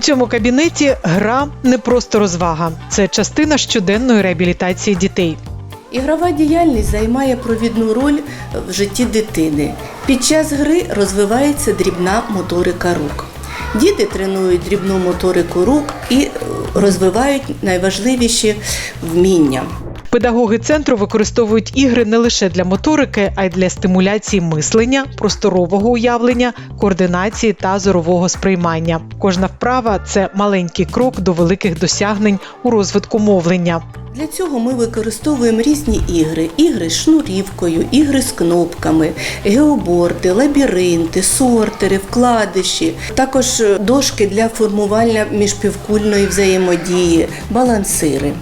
Цьому кабінеті гра не просто розвага, це частина щоденної реабілітації дітей. Ігрова діяльність займає провідну роль в житті дитини. Під час гри розвивається дрібна моторика рук. Діти тренують дрібну моторику рук і е, розвивають найважливіші вміння. Педагоги центру використовують ігри не лише для моторики, а й для стимуляції мислення, просторового уявлення, координації та зорового сприймання. Кожна вправа це маленький крок до великих досягнень у розвитку мовлення. Для цього ми використовуємо різні ігри: ігри з шнурівкою, ігри з кнопками, геоборди, лабіринти, сортери, вкладиші, також е, дошки для формування міжпівкульної взаємодії, балансири.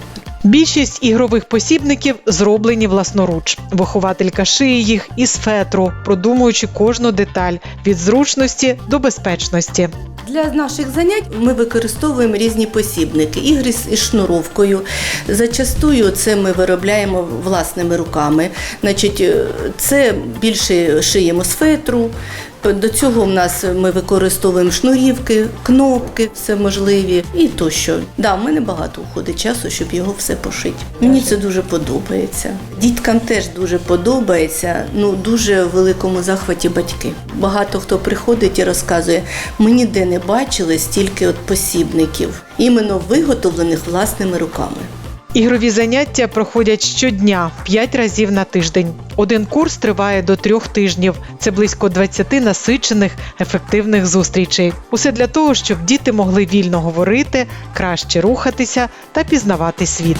Більшість ігрових посібників зроблені власноруч. Вихователька шиє їх із фетру, продумуючи кожну деталь від зручності до безпечності. Для наших занять ми використовуємо різні посібники, ігри з шнуровкою. Зачастую це ми виробляємо власними руками. Значить, е, це більше шиємо з фетру. До цього в нас ми використовуємо шнурівки, кнопки, все можливі і тощо. Да, в мене багато уходить часу, щоб його все пошити. Мені це дуже подобається. Діткам теж дуже подобається. Ну дуже в великому захваті батьки. Багато хто приходить і розказує, ми ніде не бачили стільки от посібників, іменно виготовлених власними руками. Ігрові заняття проходять щодня 5 разів на тиждень. Один курс триває до трьох тижнів. Це близько 20 насичених, ефективних зустрічей. Усе для того, щоб діти могли вільно говорити, краще рухатися та пізнавати світ.